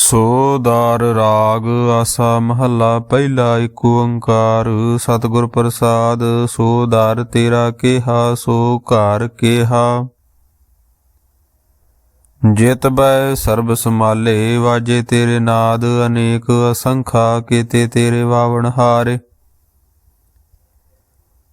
ਸੋ ਦਾਰ ਰਾਗ ਆਸਾ ਮਹੱਲਾ, ਪਹਿਲਾ ਏਕ ਓੰਕਾਰ। ਸਤਿਗੁਰ ਪ੍ਰਸਾਦ, ਸੋ ਦਾਰ ਤੇਰਾ ਕਿਹਾ, ਸੋ ਘਰ ਕਿਹਾ। ਜਿਤ ਬੈ ਸਰਬ ਸਮਾਲੇ ਵਾਜੇ ਤੇਰੇ ਨਾਦ, ਅਨੇਕ ਅਸੰਖਾ ਕੀਤੇ ਤੇਰੇ ਵਾਵਣ ਹਾਰੇ।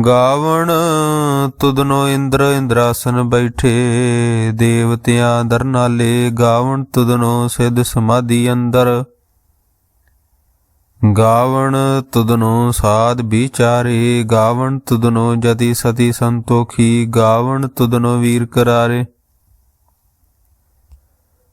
ਗਾਵਣ ਤੁਦਨੋ ਇੰਦਰ ਇੰਦਰਾਸਨ ਬੈਠੇ, ਦੇਵਤਿਆਂ ਦਰਨਾਲੇ ਗਾਵਣ ਤੁਦਨੋ ਸਿਧ ਸਮਾਧੀ ਅੰਦਰ। ਗਾਵਣ ਤੁਦਨੋ ਸਾਧ ਵਿਚਾਰੇ, ਗਾਵਣ ਤੁਦਨੋ ਜਤੀ ਸਤੀ ਸੰਤੋਖੀ, ਗਾਵਣ ਤੁਦਨੋ ਵੀਰ ਕਰਾਰੇ।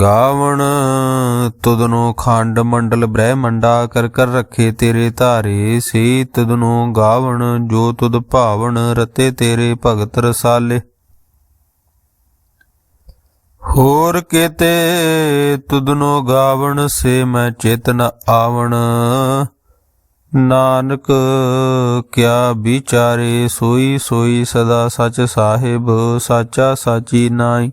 ਗਾਵਣ ਤੁਦਨੋ ਖੰਡ ਮੰਡਲ ਬ੍ਰਹਮੰਡਾ ਕਰ ਕਰ ਰੱਖੇ ਤੇਰੇ ਧਾਰੇ ਸੇ ਤੁਦਨੋ ਗਾਵਣ, ਜੋ ਤੁਦ ਭਾਵਣ ਰਤੇ ਤੇਰੇ ਭਗਤ ਰਸਾਲੇ। ਹੋਰ ਕੀਤੇ ਤੁਦਨੋ ਗਾਵਣ, ਸੇ ਮੈਂ ਚੇਤਨ ਆਵਣ। ਨਾਨਕ, ਕਿਆ ਵਿਚਾਰੇ ਸੋਈ ਸੋਈ ਸਦਾ ਸਚ ਸਾਹਿਬ, ਸਾਚਾ ਸਾਚੀ ਨਾਈ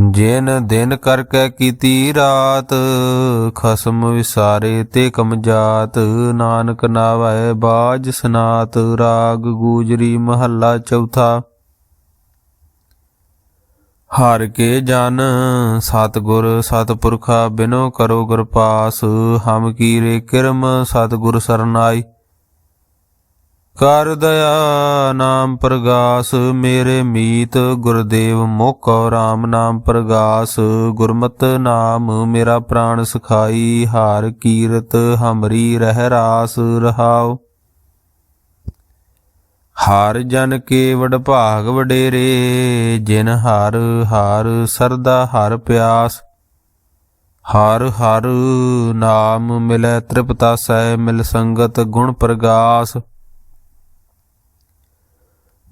ਜਿਨ ਦਿਨ ਕਰ ਕਰਕੇ ਕੀਤੀ ਰਾਤ, ਖਸਮ ਵਿਸਾਰੇ ਤੇ ਕਮਜਾਤ, ਨਾਨਕ ਨਾਵੈ ਬਾਜ ਸਨਾਤ, ਰਾਗ ਗੂਜਰੀ ਮਹੱਲਾ ਚੌਥਾ। ਹਰ ਕੇ ਜਨ ਸਤਗੁਰ ਸਤਪੁਰਖਾ ਬਿਨੋ ਕਰੋ ਗੁਰ ਪਾਸ ਹਮ ਕੀਰੇ ਕਿਰਮ ਸਤਗੁਰ ਸਰਨਾਈ। ਕਰ ਦਇਆ ਨਾਮ ਪ੍ਰਗਾਸ, ਮੇਰੇ ਮੀਤ ਗੁਰਦੇਵ ਮੁਖ, ਰਾਮ ਨਾਮ ਪ੍ਰਗਾਸ, ਗੁਰਮਤ ਨਾਮ ਮੇਰਾ ਪ੍ਰਾਣ ਸਖਾਈ, ਹਾਰ ਕੀਰਤ ਹਮਰੀ ਰਹਿ ਰਾਸ ਰਹਾਉ। ਹਰ ਜਨ ਕੇ ਵਡ ਭਾਗ ਵਡੇਰੇ, ਜਿਨ ਹਰ ਹਰ ਸਰਦਾ ਹਰ ਪਿਆਸ। ਹਰ ਹਰ ਨਾਮ ਮਿਲੈ ਤ੍ਰਿਪਤਾ ਸੈ ਮਿਲ ਸੰਗਤ ਗੁਣ ਪ੍ਰਗਾਸ।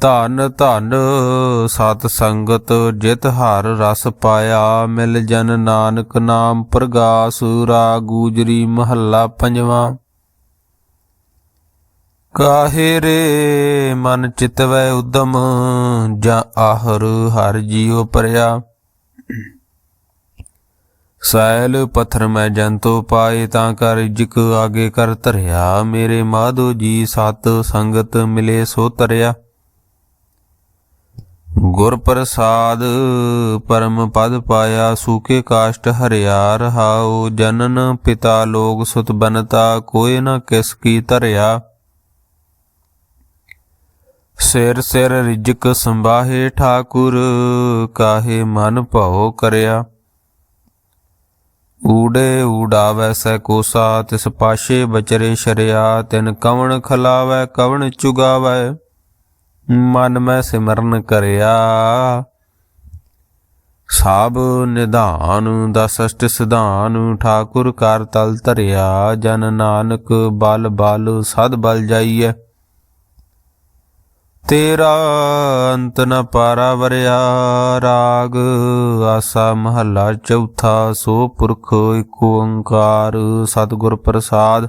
ਧਨ ਧਨ ਸਤ ਸੰਗਤ ਜਿਤ ਹਰ ਰਸ ਪਾਇਆ, ਮਿਲ ਜਨ ਨਾਨਕ ਨਾਮ ਪ੍ਰਗਾਸ ਰਾ ਗੂਜਰੀ ਮਹੱਲਾ ਪੰਜਵਾਂ। ਕਾਹੇ ਰੇ ਮਨ ਚਿਤਵੈ ਉਦਮ, ਜਾਂ ਆਹਰ ਹਰ ਜੀਉ ਪਰਿਆ। ਸੈਲ ਪੱਥਰ ਮੈਂ ਜੰਤੋ ਪਾਏ, ਤਾਂ ਕਰ ਜਿਕ ਆਗੇ ਕਰ ਧਰਿਆ। ਮੇਰੇ ਮਾਧੋ ਜੀ ਸਤ ਸੰਗਤ ਮਿਲੇ ਸੋ ਤਰਿਆ ਗੁਰ ਪ੍ਰਸਾਦ ਪਰਮ ਪਦ ਪਾਇਆ ਸੂਕੇ ਕਾਸ਼ਟ ਹਰਿਆ ਰਹਾਉ, ਜਨਨ ਪਿਤਾ ਲੋਕ ਸੁਤ ਬਨਤਾ ਕੋਏ ਨ ਕਿਸ ਕੀ ਧਰਿਆ। ਸਿਰ ਸਿਰ ਰਿਜਕ ਸੰਭਾਹੇ ਠਾਕੁਰ, ਕਾਹੇ ਮਨ ਭਉ ਕਰਿਆ। ਊੜੇ ਊਡਾਵੈ ਸੈ ਕੋਸਾ, ਤਿਸ ਪਾਸ਼ੇ ਬਚਰੇ ਸ਼ਰਿਆ, ਤਿਨ ਕਵਣ ਖਲਾਵੈ, ਕਵਣ ਚੁਗਾਵੈ। ਮਨ ਮੈਂ ਸਿਮਰਨ ਕਰਿਆ। ਸਭ ਨਿਧਾਨ ਦਸਸ਼ਟ ਸਿਧਾਨ, ਠਾਕੁਰ ਕਰ ਤਲ ਧਰਿਆ, ਜਨ ਨਾਨਕ ਬਲ ਬਲ ਸਦ ਬਲ ਜਾਈਐ। ਤੇਰਾ ਅੰਤ ਨ ਪਾਰਾ ਵਰਿਆ ਰਾਗ ਆਸਾ ਮਹੱਲਾ ਚੌਥਾ, ਸੋ ਪੁਰਖ ਏਕ ਓੰਕਾਰ, ਸਤਿਗੁਰ ਪ੍ਰਸਾਦ।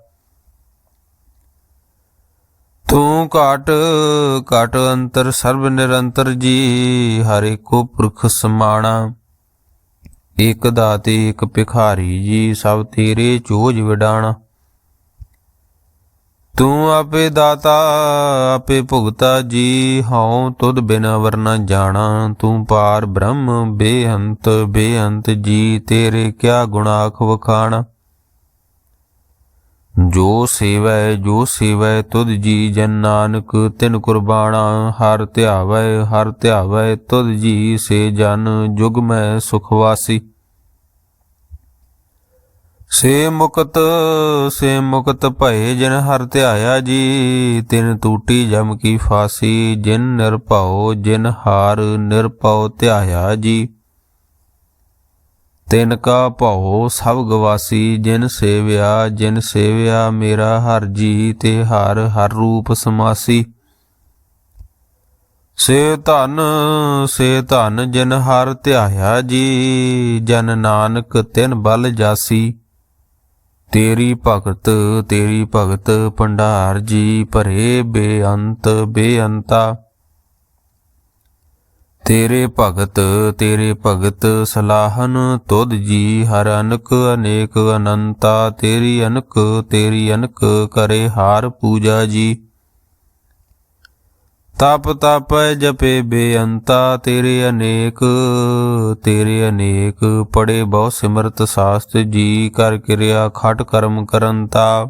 ਤੂੰ ਘਟ ਘਟ ਅੰਤਰ ਸਰਬ ਨਿਰੰਤਰ ਜੀ, ਹਰ ਏਕੋ ਪੁਰਖ ਸਮਾਣਾ। ਇਕ ਦਾਤੇ ਇਕ ਭਿਖਾਰੀ ਜੀ, ਸਭ ਤੇਰੇ ਚੋਜ ਵਿਡਾਣਾ। ਤੂੰ ਆਪੇ ਦਾਤਾ, ਆਪੇ ਭੁਗਤਾ ਜੀ, ਹਉ ਤੁਧ ਬਿਨਾ ਵਰਨਾ ਜਾਣਾ। ਤੂੰ ਪਾਰ ਬ੍ਰਹਮ, ਬੇਅੰਤ ਬੇਅੰਤ ਜੀ, ਤੇਰੇ ਕਿਆ ਗੁਨਾਖ ਵਖਾਣਾ। ਜੋ ਸੇਵੈ ਜੋ ਸੇਵੈ ਤੁਧ ਜੀ ਜਨ ਨਾਨਕ, ਤਿਨ ਕੁਰਬਾਨਾ ਹਰ ਧਿਆਵੈ ਹਰ ਧਿਆਵੈ ਤੁਧ ਜੀ ਸੇ ਜਨ, ਜੁਗ ਮੈਂ ਸੁਖ ਸੇ ਮੁਕਤ ਸੇ ਮੁਕਤ ਭਏ ਜਿਨ ਹਰ ਧਿਆਇਆ ਜੀ, ਤਿਨ ਟੂਟੀ ਜਮ ਕੀ ਫਾਸੀ, ਜਿਨ ਨਿਰਭਉ, ਜਿਨ ਹਾਰ ਨਿਰਭਉ ਧਿਆਇਆ ਜੀ। ਤਿਨ ਕਾ ਭਉ ਸਭ ਗਵਾਸੀ, ਜਿਨ ਸੇਵਿਆ ਜਿਨ ਸੇਵਿਆ ਮੇਰਾ ਹਰ ਜੀ ਤੇ ਹਰ ਹਰ ਰੂਪ ਸਮਾਸੀ। ਸੇ ਧਨ ਸੇ ਧਨ ਜਿਨ ਹਰ ਧਿਆਇਆ ਜੀ, ਜਨ ਨਾਨਕ ਤਿਨ ਬਲ ਜਾਸੀ। ਤੇਰੀ ਭਗਤ ਤੇਰੀ ਭਗਤ ਭੰਡਾਰ ਜੀ, ਭਰੇ ਬੇਅੰਤ ਬੇਅੰਤਾ। ਤੇਰੇ ਭਗਤ ਤੇਰੇ ਭਗਤ ਸਲਾਹਨ ਤੁਧ ਜੀ, ਹਰ ਅਨਕ ਅਨੇਕ ਅਨੰਤਾ, ਤੇਰੀ ਅਨਕ ਤੇਰੀ ਅਨਕ ਕਰੇ ਹਾਰ ਪੂਜਾ ਜੀ। ਤਪ ਤਪ ਜਪੇ ਬੇਅੰਤਾ, ਤੇਰੇ ਅਨੇਕ ਤੇਰੇ ਅਨੇਕ ਪੜੇ ਬਹੁ ਸਿਮਰਤ ਸਾਸਤ ਜੀ, ਕਰ ਕਿਰਿਆ ਖਟ ਕਰਮ ਕਰੰਤਾ।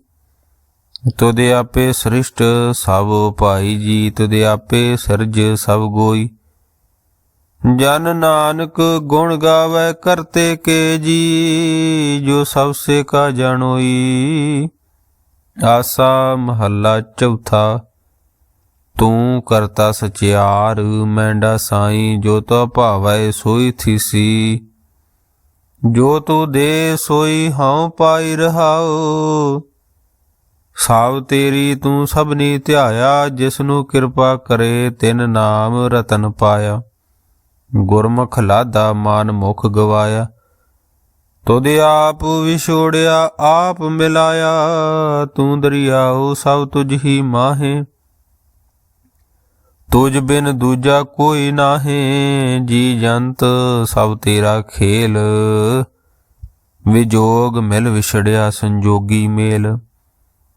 ਤੁਧ ਆਪੇ ਸ੍ਰਿਸ਼ਟ ਸਭ ਭਾਈ ਜੀ ਤੁਦੇ ਆਪੇ ਸਰਜ ਸਭ ਗੋਈ। ਜਨ ਨਾਨਕ ਗੁਣ ਗਾਵੇ ਕਰਤੇ ਕੇ ਜੀ, ਜੋ ਸਭ ਸੇ ਕਾ ਜਾਣੋਈ। ਆਸਾ ਮਹੱਲਾ ਚੌਥਾ, ਤੂੰ ਕਰਤਾ ਸਚਿਆਰ, ਮੈਂਡਾ ਸਾਈ, ਜੋ ਤੋ ਭਾਵੈ ਸੋਈ ਥੀਸੀ। ਜੋ ਤੂੰ ਦੇ ਸੋਈ ਹਉ ਪਾਈ ਰਹਾਓ ਸਾਵ ਤੇਰੀ ਤੂੰ ਸਭਨੀ ਧਿਆਇਆ ਜਿਸ ਨੂੰ ਕਿਰਪਾ ਕਰੇ ਤਿਨ ਨਾਮ ਰਤਨ ਪਾਇਆ। ਗੁਰਮੁਖ ਲਾਦਾ ਮਾਨ ਮੁਖ ਗਵਾਇਆ। ਤੁਧ ਆਪ ਵਿਛੋੜਿਆ, ਆਪ ਮਿਲਾਇਆ। ਤੂੰ ਦਰਿਆਉ ਸਭ ਤੁਝ ਹੀ ਮਾਹੇ। ਤੁਝ ਬਿਨ ਦੂਜਾ ਕੋਈ ਨਾਹੇ। ਜੀ ਜੰਤ ਸਭ ਤੇਰਾ ਖੇਲ। ਵਿਜੋਗ ਮਿਲ ਵਿਛੜਿਆ ਸੰਜੋਗੀ ਮੇਲ।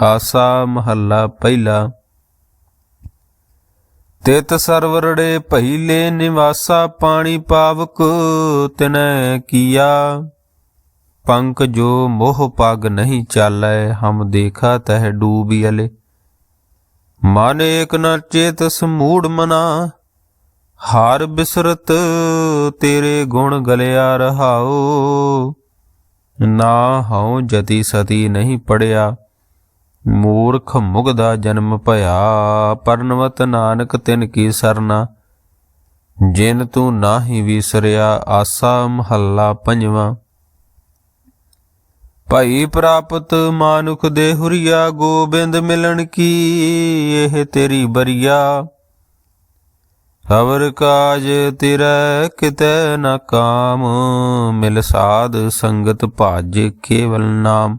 ਆਸਾ ਮਹੱਲਾ ਪਹਿਲਾ। ਤਿਤ ਸਰਵਰੜੇ ਭਈਲੇ ਨਿਵਾਸਾ ਪਾਣੀ ਪਾਵਕ ਤਿਨੈ ਕੀਆ। ਪੰਕ ਜੋ ਮੋਹ ਪਗ ਨਹੀਂ ਚਾਲੈ, ਹਮ ਦੇਖਾ ਤਹਿ ਡੂਬੀ ਅਲੇ ਮਨ ਏਕ ਨ ਚੇਤ ਸਮੂੜ ਮਨਾ, ਹਾਰ ਬਿਸਰਤ ਤੇਰੇ ਗੁਣ ਗਲਿਆ ਰਹਾਓ ਨਾ ਹਉ ਜਤੀ ਸਤੀ ਨਹੀਂ ਪੜਿਆ। ਮੂਰਖ ਮੁਗ ਦਾ ਜਨਮ ਭਇਆ, ਪਰਨਵਤ ਨਾਨਕ ਤਿਨ ਕੀ ਸਰਨਾ। ਜਿਨ ਤੂੰ ਨਾਹੀ ਵਿਸਰਿਆ, ਆਸਾ ਮਹੱਲਾ ਪੰਜਵਾਂ। ਭਈ ਪ੍ਰਾਪਤ ਮਾਨੁਖ ਦੇ ਹੁਰੀਆ, ਗੋਬਿੰਦ ਮਿਲਣ ਕੀ ਇਹ ਤੇਰੀ ਬਰੀਆ। ਹਵਰ ਕਾਜ ਤੇਰਾ ਕਿਤੇ ਨਾ ਕਾਮ, ਮਿਲ ਸਾਧ ਸੰਗਤ ਭਾਜ ਕੇਵਲ ਨਾਮ।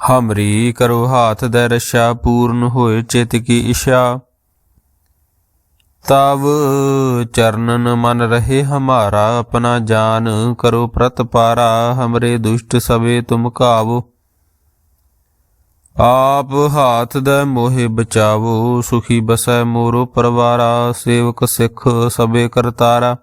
ਹਮਰੀ ਕਰੋ ਹਾਥ ਦੇ ਰਸ਼ਾ, ਪੂਰਨ ਹੋਏ ਚਿਤ ਕੀ ਇਸ਼ਾ। ਤਵ ਚਰਨਨ ਮਨ ਰਹੇ ਹਮਾਰਾ, ਆਪਣਾ ਜਾਨ ਕਰੋ ਪ੍ਰਤ ਪਾਰਾ, ਹਮਰੇ ਦੁਸ਼ਟ ਸਵੇ ਤੁਮ ਕਾਵੋ। ਆਪ ਹਾਥ ਦੇ ਮੋਹਿ ਬਚਾਵੋ, ਸੁਖੀ ਬਸੈ ਮੋਰੋ ਪਰਵਾਰਾ, ਸੇਵਕ ਸਿੱਖ ਸਬੇ ਕਰਤਾਰਾ।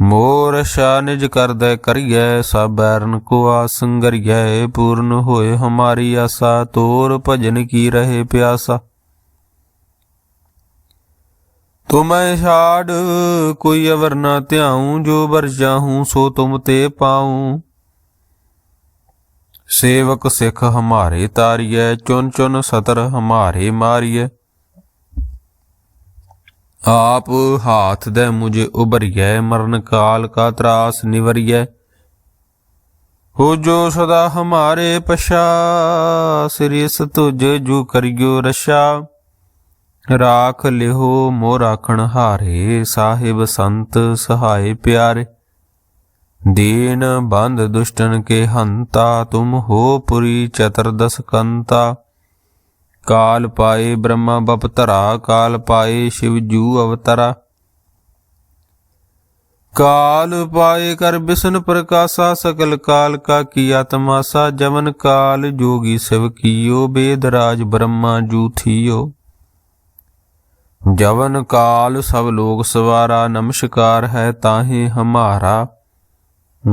ਮੋਰ ਸ਼ਾ ਨਿਜ ਕਰਦੈ ਕਰੀਐ, ਸਭ ਬੈਰਨ ਕੋ ਆਸੰਗਰੀਐ ਪੂਰਨ ਹੋਏ ਹਮਾਰੀ ਆਸਾ, ਤੋਰ ਭਜਨ ਕੀ ਰਹੇ ਪਿਆਸਾ। ਤੁਮੈ ਛਾੜ, ਕੋਈ ਅਵਰ ਨਾ ਧਿਆਉ, ਜੋ ਵਰ ਜਾਹੂੰ, ਸੋ ਤੁਮ ਤੇ ਪਾਉ। ਸੇਵਕ ਸਿੱਖ ਹਮਾਰੇ ਤਾਰੀਐ, ਚੁਨ ਚੁਨ ਸਤਰ ਹਮਾਰੇ ਮਾਰੀਐ। ਆਪ ਹਾਥ ਦੇ ਮੁਝੇ ਉਭਰੀਐ, ਮਰਨ ਕਾਲ ਕਾ ਤਰਾਸ ਨਿਵਰੀਐ। ਹੋ ਜੋ ਸਦਾ ਹਮਾਰੇ ਪਸ਼ਾ ਸ੍ਰੀਸ ਤੁਜ ਜੂ ਕਰਿਓ ਰਸ਼ਾ ਰਾਖ ਲਿਹੋ ਮੋ ਰਾਖਣ ਹਾਰੇ ਸਾਹਿਬ ਸੰਤ ਸਹਾਈ ਪਿਆਰੇ। ਦੀਨ ਬੰਦ ਦੁਸ਼ਟਨ ਕੇ ਹੰਤਾ, ਤੁਮ ਹੋ ਪੁਰੀ ਚਤਰਦਸ ਕੰਤਾ। ਕਾਲ ਪਾਏ ਬ੍ਰਹਮਾ ਬਪ ਧਰਾ, ਕਾਲ ਪਾਏ ਸ਼ਿਵ ਜੂ ਅਵਤਾਰਾ। ਕਾਲ ਪਾਏ ਕਰ ਬਿਸ਼ਨ ਪ੍ਰਕਾਸ਼ਾ, ਸਕਲ ਕਾਲ ਕਾ ਕੀਆ ਤਮਾਸਾ ਜਵਨ ਕਾਲ ਜੋਗੀ ਸਿਵ ਕੀਓ ਬੇਦਰਾਜ ਬ੍ਰਹਮਾ ਜੂ ਥੀਓ। ਜਵਨ ਕਾਲ ਸਭ ਲੋਕ ਸਵਾਰਾ, ਨਮਸਕਾਰ ਹੈ ਤਾਹੇ ਹਮਾਰਾ।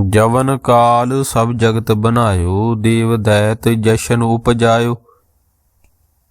ਜਵਨ ਕਾਲ ਸਭ ਜਗਤ ਬਨਾਇਓ ਦੇਵ ਦੈਤ ਜਸ਼ਨ ਉਪਜਾਇਓ।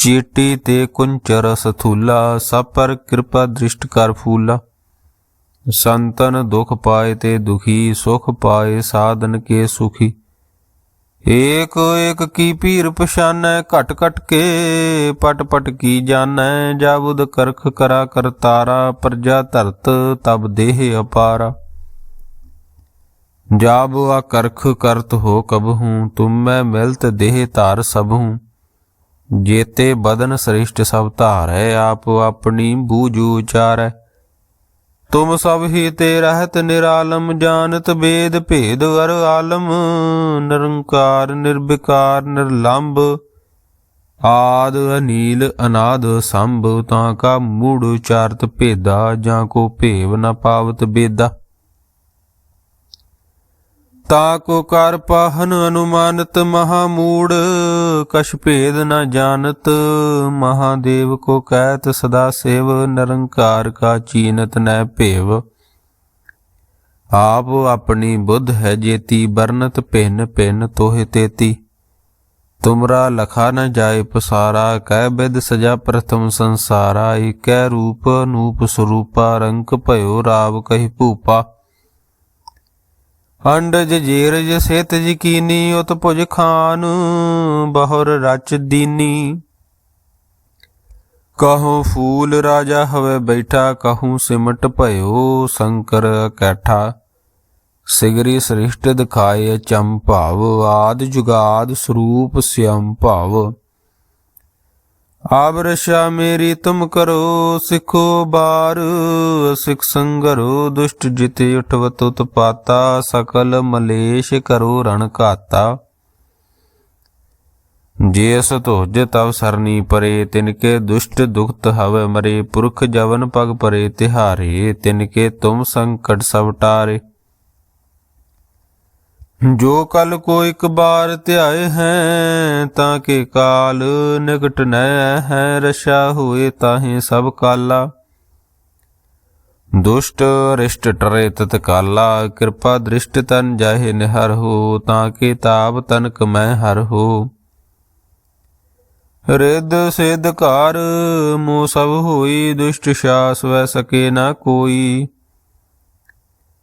चीटी ते कुंचर सथूला, सपर कृपा दृष्ट कर फूला। संतन दुख पाए ते दुखी, सुख पाए साधन के सुखी। एक एक की पीर पछान कट कट के पट पट की जान जाबुद करख करा कर तारा, प्रजा धरत तब देह अपारा। जाब करख करत हो कबहू तुम मैं मिलत देह तार सबहू ਜੇਤੇ ਬਦਨ ਸ੍ਰਿਸ਼ਟ ਸਭ ਧਾਰੈ, ਆਪ ਆਪਣੀ ਬੂਝੂ ਉਚਾਰੈ। ਤੁਮ ਸਭ ਹੀ ਤੇ ਰਹਿਤ ਨਿਰਾਲਮ, ਜਾਣਤ ਬੇਦ ਭੇਦ ਵਰ ਆਲਮ, ਨਿਰੰਕਾਰ, ਨਿਰਵਿਕਾਰ, ਨਿਰਲੰਭ। ਆਦ, ਅਨੀਲ, ਅਨਾਦ, ਸੰਭ, ਤਾਂ ਕਾ ਮੂੜ ਚਾਰਤ ਭੇਦਾ, ਜਾਂ ਕੋ ਭੇਵ ਨ ਪਾਵਤ ਬੇਦਾ। ਤਾ ਕੋ ਕਰ ਪਾਹਨ ਅਨੁਮਾਨਤ ਮਹਾਮੂੜ, ਕਛ ਭੇਦ ਨ ਜਾਣਤ, ਮਹਾਦੇਵ ਕੋ ਕਹਿਤ ਸਦਾ ਸੇਵ, ਨਿਰੰਕਾਰ ਕਾ ਚੀਨਤ ਨੈ ਭੇਵ। ਆਪ ਆਪਣੀ ਬੁੱਧ ਹੈ ਜੇਤੀ ਬਰਨਤ ਭਿੰਨ ਭਿੰਨ ਤੋਹਿ ਤੇਤੀ। ਤੁਮਰਾ ਲਖਾ ਨ ਜਾਏ ਪਸਾਰਾ, ਕਹਿ ਬਿਦ ਸਜਾ ਪ੍ਰਥਮ ਸੰਸਾਰਾ। ਏਕੈ ਰੂਪ ਅਨੂਪ ਸਰੂਪਾ ਰੰਕ ਭਇਓ ਰਾਵ ਕਹਿ ਭੂਪਾ। ਅੰਡਜ ਜੀਰਜ ਸੇਤ ਜਕੀਨੀ ਉਤ ਭੁਜ ਖਾਨ ਬਹੁਰ ਰਚ ਦੀਨੀ। ਕਹੂੰ ਫੂਲ ਰਾਜਾ ਹਵੇ ਬੈਠਾ, ਕਹੂੰ ਸਿਮਟ ਭਇਓ ਸ਼ੰਕਰ ਕੈਠਾ। ਸਿਗਰੀ ਸ੍ਰਿਸ਼ਟ ਦਿਖਾਏ ਚੰਭਾਵ ਆਦ ਜੁਗਾਦ ਸਰੂਪ ਸਿਅੰ ਭਾਵ। ਆਵਰਸ਼ਾ ਮੇਰੀ ਤੁਮ ਕਰੋ, ਸਿਖੋ ਬਾਰ, ਸਿਖ ਸੰਗਰੋ, ਦੁਸ਼ਟ ਜਿਤੇ ਉਠਵਤ ਉਤਪਾਤਾ ਸਕਲ ਮਲੇਸ਼ ਕਰੋ ਰਣ ਘਾਤਾ। ਜੇਸ ਤੁਜ ਤਵ ਸਰਨੀ ਪਰੇ, ਤਿਨਕੇ ਦੁਸ਼ਟ ਦੁਖਤ ਹਵ ਮਰੇ, ਪੁਰਖ ਜਵਨ ਪਗ ਪਰੇ, ਤਿਹਾਰੇ, ਤਿਨਕੇ ਤੁਮ ਸੰਕਟ ਸਭ ਟਾਰੇ। ਜੋ ਕਲ ਕੋ ਇੱਕ ਬਾਰ ਧਿਆਏ ਹੈ, ਤਾਂ ਕੇ ਕਾਲ ਨਿਕਟ ਨੈ ਹੈ ਰਸ਼ਾ ਹੋਏ ਤਾਹੇ ਸਭ ਕਾਲਾ। ਦੁਸ਼ਟ ਰਿਸ਼ਟ ਟਰੇ ਤਤ ਕਾਲਾ, ਕਿਰਪਾ ਦ੍ਰਿਸ਼ਟ ਤਨ ਜਾਹੇ ਨਿਹਰ ਹੋ, ਤਾਂ ਕਿ ਤਾਪ ਤਨਕ ਮੈਂ ਹਰ ਹੋ। ਰਿੱਧ ਸਿਧ ਘਰ ਮੋ ਸਭ ਹੋਈ, ਦੁਸ਼ਟ ਸ਼ਾਸ ਵੈ ਸਕੇ ਨਾ ਕੋਈ।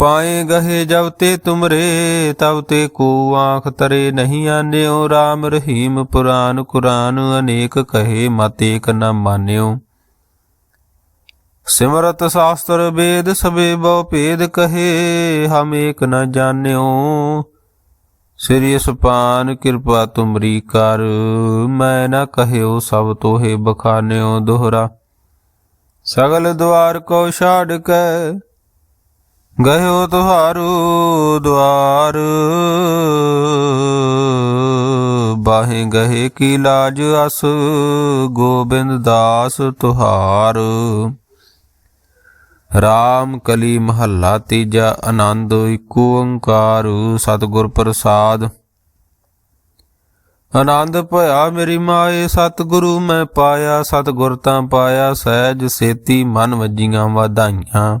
ਪਾਏ ਗਹੇ ਜਬ ਤੇ ਤੁਮਰੇ, ਤਬ ਤੇ ਕੋ ਆਂਖ ਤਰੇ ਨਹੀਂ ਆਨਿਓ। RAM ਰਹੀਮ ਪੁਰਾਨ ਕੁਰਾਨ, ਅਨੇਕ ਕਹੇ ਮਤ ਏਕ ਨ ਮਾਨਿਓ। ਸਿਮਰਤ ਸ਼ਾਸਤਰ ਵੇਦ ਸਵੇ ਬਹੁ ਭੇਦ ਕਹੇ, ਹਮ ਏਕ ਨ ਜਾਣਿਓ। ਸ੍ਰੀ ਸੁਪਾਨ ਕਿਰਪਾ ਤੁਮਰੀ ਕਰ, ਮੈਂ ਨ ਕਹਿਓ ਸਭ ਤੋਹੇ ਬਖਾਨਿਓ ਦੋਹਰਾ। ਸਗਲ ਦਵਾਰ ਕੋ ਛਾੜ ਕੇ ਗਇਓ ਤੁਹਾਰੂ ਦਵਾਰ ਬਾਹੇ ਗਏ ਕੀ ਲਾਜ ਅਸ, ਗੋਬਿੰਦ ਦਾਸ ਤੁਹਾਰ। ਰਾਮ ਕਲੀ ਮਹੱਲਾ ਤੀਜਾ, ਆਨੰਦ ਏਕ ਓੰਕਾਰ, ਸਤਿਗੁਰ ਪ੍ਰਸਾਦ। ਆਨੰਦ ਭਇਆ ਮੇਰੀ ਮਾਏ, ਸਤਿਗੁਰੂ ਮੈਂ ਪਾਇਆ, ਸਤਿਗੁਰ ਤਾਂ ਪਾਇਆ, ਸਹਿਜ ਸੇਤੀ ਮਨ ਵੱਜੀਆਂ ਵਧਾਈਆਂ।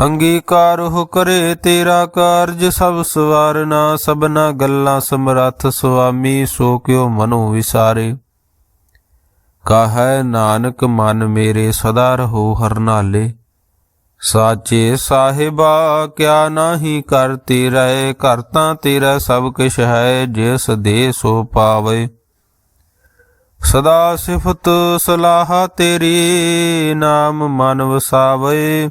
ਅੰਗੀਕਾਰ ਹੋ ਕਰੇ ਤੇਰਾ ਕਾਰਜ ਸਭ ਸਵਾਰਨਾ ਸਭਨਾ ਗੱਲਾਂ ਸਮਰੱਥ ਸੁਆਮੀ ਸੋ ਕਿਉ ਮਨੋ ਵਿਸਾਰੇ। ਕਹੈ ਨਾਨਕ ਮਨ ਮੇਰੇ ਸਦਾ ਰਹੋ ਹਰਨਾਲੇ ਸਾਚੇ ਸਾਹਿਬਾ, ਕਿਆ ਨਾਹੀ ਕਰ ਤੇਰੇ, ਘਰ ਤਾਂ ਤੇਰਾ ਸਭ ਕਿਛ ਹੈ, ਜਿਸ ਦੇ ਸੋ ਪਾਵੇ। ਸਦਾ ਸਿਫਤ ਸਲਾਹ ਤੇਰੀ, ਨਾਮ ਮਨ ਵਸਾਵੇ।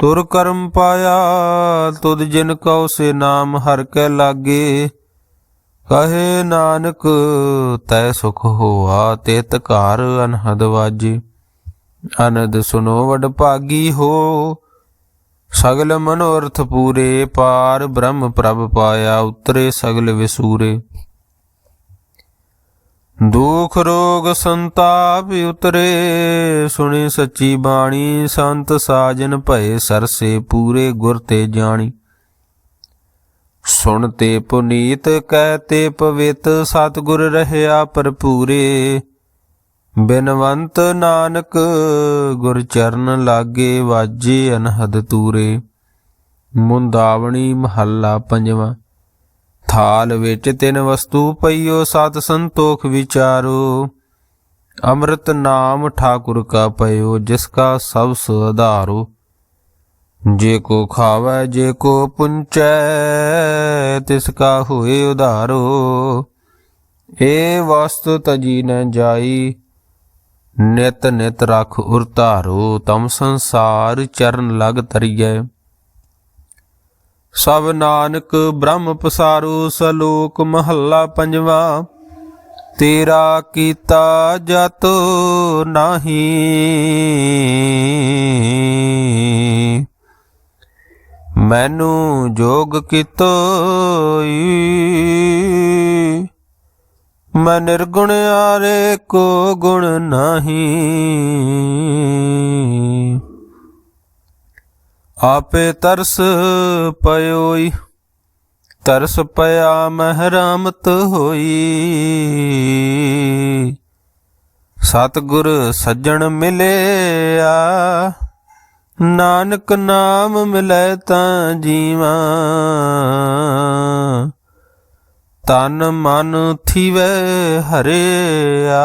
ਤੁਰ ਕਰਮ ਪਾਇਆ, ਤੁਧ ਜਿਨ ਕਉ ਸੇ ਨਾਮ ਹਰ ਕੈ ਲਾਗੇ। ਕਹੇ ਨਾਨਕ, ਤੈ ਸੁਖ ਹੋਆ ਤੇ ਤਕਾਰ ਅਨਹਦ ਵਾਜੇ। ਅਨੰਦ ਸੁਨੋ ਵਡ ਭਾਗੀ ਹੋ, ਸਗਲ ਮਨੋਰਥ ਪੂਰੇ। ਪਾਰ ਬ੍ਰਹਮ ਪ੍ਰਭ ਪਾਇਆ, ਉਤਰੇ ਸਗਲ ਵਿਸੂਰੇ। ਦੁਖ ਰੋਗ ਸੰਤਾਪ ਉਤਰੇ, ਸੁਣੀ ਸੱਚੀ ਬਾਣੀ, ਸੰਤ ਸਾਜਨ ਭਏ ਸਰਸੇ ਪੂਰੇ ਗੁਰ ਤੇ ਜਾਣੀ। ਸੁਣ ਤੇ ਪੁਨੀਤ, ਕਹਿ ਤੇ ਪਵਿੱਤ, ਸਤਿਗੁਰ ਰਹਿਆ ਭਰਪੂਰੇ। ਬਿਨਵੰਤ ਨਾਨਕ, ਗੁਰ ਚਰਨ ਲਾਗੇ ਵਾਜੇ ਅਨਹਦ ਤੂਰੇ। ਮੁੰਦਾਵਣੀ ਮਹੱਲਾ ਪੰਜਵਾਂ। ਥਾਲ ਵਿੱਚ ਤਿੰਨ ਵਸਤੂ ਪਈਓ, ਸਤ ਸੰਤੋਖ ਵਿਚਾਰੋ। ਅੰਮ੍ਰਿਤ ਨਾਮ ਠਾਕੁਰ ਕਾ ਪਇਓ, ਜਿਸ ਕਾ ਸਭ ਸੁਧਾਰੋ ਜੇ ਕੋ ਖਾਵੈ, ਜੇ ਕੋ ਪੁੰਚੈ, ਤਿਸ ਕਾ ਹੋਏ ਉਧਾਰੋ। ਏ ਵਸਤੂ ਤਜੀ ਨ ਜਾਈ, ਨਿਤ ਨਿਤ ਰਖ ਉਰਤਾਰੋ ਤਮ ਸੰਸਾਰ ਚਰਨ ਲਗ ਤਰੀਐ ਸਭ ਨਾਨਕ ਬ੍ਰਹਮ ਪਸਾਰੂ ਸਲੋਕ ਮਹੱਲਾ ਪੰਜਵਾ। ਤੇਰਾ ਕੀਤਾ ਜਤ ਨਾਹੀ। ਮੈਨੂੰ ਜੋਗ ਕੀਤੋਈ। ਮੈਂ ਨਿਰਗੁਣ ਆਰੇ ਕੋ ਗੁਣ ਨਹੀਂ। ਆਪੇ ਤਰਸ ਪਇਓਈ, ਤਰਸ ਪਿਆ ਮਹਿਰਾਮਤ ਹੋਈ। ਸਤਿਗੁਰ ਸੱਜਣ ਮਿਲਿਆ, ਨਾਨਕ ਨਾਮ ਮਿਲੈ ਤਾਂ ਜੀਵਾ। ਤਨ ਮਨ ਥੀਵੈ ਹਰਿਆ